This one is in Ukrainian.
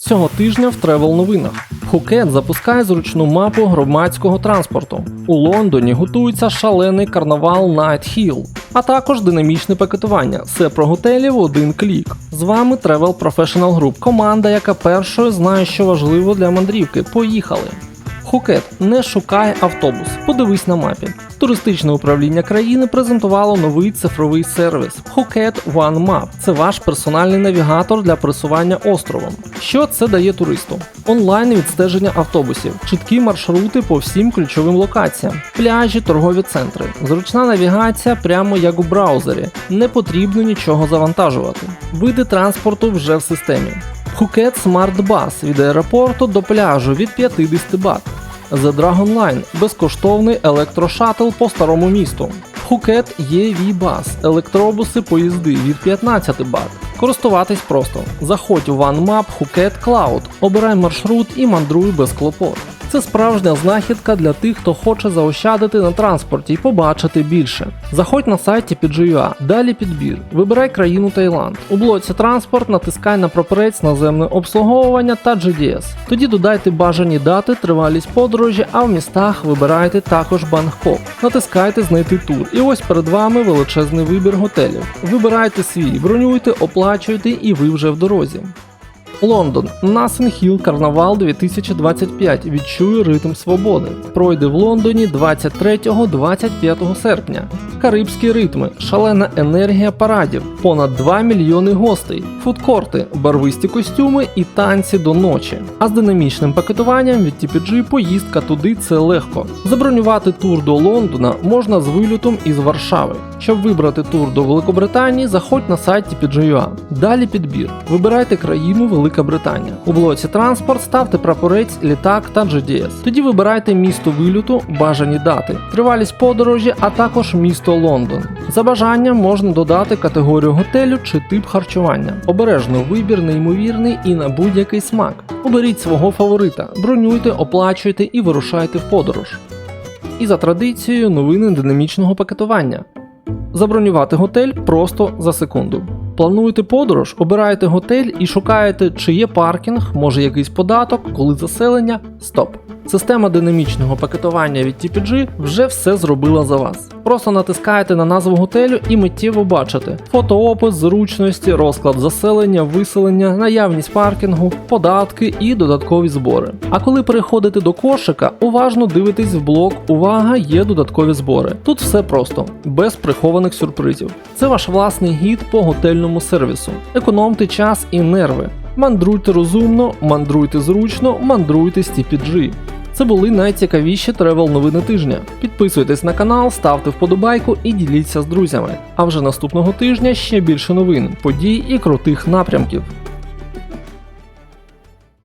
Цього тижня в тревел новинах. Хукет запускає зручну мапу громадського транспорту. У Лондоні готується шалений карнавал Night Hill, а також динамічне пакетування. Все про готелі в один клік. З вами Travel Professional Group, команда, яка першою знає, що важливо для мандрівки. Поїхали! Хукет, не шукай автобус. Подивись на мапі. Туристичне управління країни презентувало новий цифровий сервіс Phuket One Map. Це ваш персональний навігатор для пересування островом. Що це дає туристу? Онлайн відстеження автобусів, чіткі маршрути по всім ключовим локаціям, пляжі, торгові центри, зручна навігація прямо як у браузері. Не потрібно нічого завантажувати. Види транспорту вже в системі. Phuket Smart Bus від аеропорту до пляжу від 50 бат. The Dragon Line – безкоштовний електрошатл по старому місту. Phuket EV Bus – електробуси поїзди від 15 бат. Користуватись просто. Заходь у OneMap Phuket Cloud, обирай маршрут і мандруй без клопот. Це справжня знахідка для тих, хто хоче заощадити на транспорті і побачити більше. Заходь на сайті PGUA, далі підбір, вибирай країну Таїланд. У блоці транспорт натискай на прапорець наземне обслуговування та GDS. Тоді додайте бажані дати, тривалість подорожі, а в містах вибирайте також Бангкок. Натискайте знайти тур. І ось перед вами величезний вибір готелів. Вибирайте свій, бронюйте, оплачуйте і ви вже в дорозі. Лондон Hill Карнавал 2025 відчує ритм свободи. Пройде в Лондоні 23-25 серпня. Карибські ритми, шалена енергія парадів, понад 2 мільйони гостей, фудкорти, барвисті костюми і танці до ночі. А з динамічним пакетуванням від TPG поїздка туди це легко. Забронювати тур до Лондона можна з вильотом із Варшави. Щоб вибрати тур до Великобританії, заходь на сайт TPG.ua. Далі підбір. Вибирайте країну Велика Британія. У блоці транспорт ставте прапорець, літак та GDS. Тоді вибирайте місто вильоту, бажані дати, тривалість подорожі, а також місто Лондон. За бажанням можна додати категорію готелю чи тип харчування. Обережно вибір неймовірний і на будь-який смак. Оберіть свого фаворита, бронюйте, оплачуйте і вирушайте в подорож. І за традицією новини динамічного пакетування. Забронювати готель просто за секунду. Плануєте подорож, обираєте готель і шукаєте, чи є паркінг, може якийсь податок, коли заселення. Стоп. Система динамічного пакетування від TPG вже все зробила за вас. Просто натискаєте на назву готелю і миттєво бачите фотоопис, зручності, розклад заселення, виселення, наявність паркінгу, податки і додаткові збори. А коли переходите до кошика, уважно дивитесь в блок Увага, є додаткові збори. Тут все просто, без прихованих сюрпризів. Це ваш власний гід по готельному сервісу. Економте час і нерви. Мандруйте розумно, мандруйте зручно, мандруйте з TPG. Це були найцікавіші тревел новини тижня. Підписуйтесь на канал, ставте вподобайку і діліться з друзями. А вже наступного тижня ще більше новин, подій і крутих напрямків.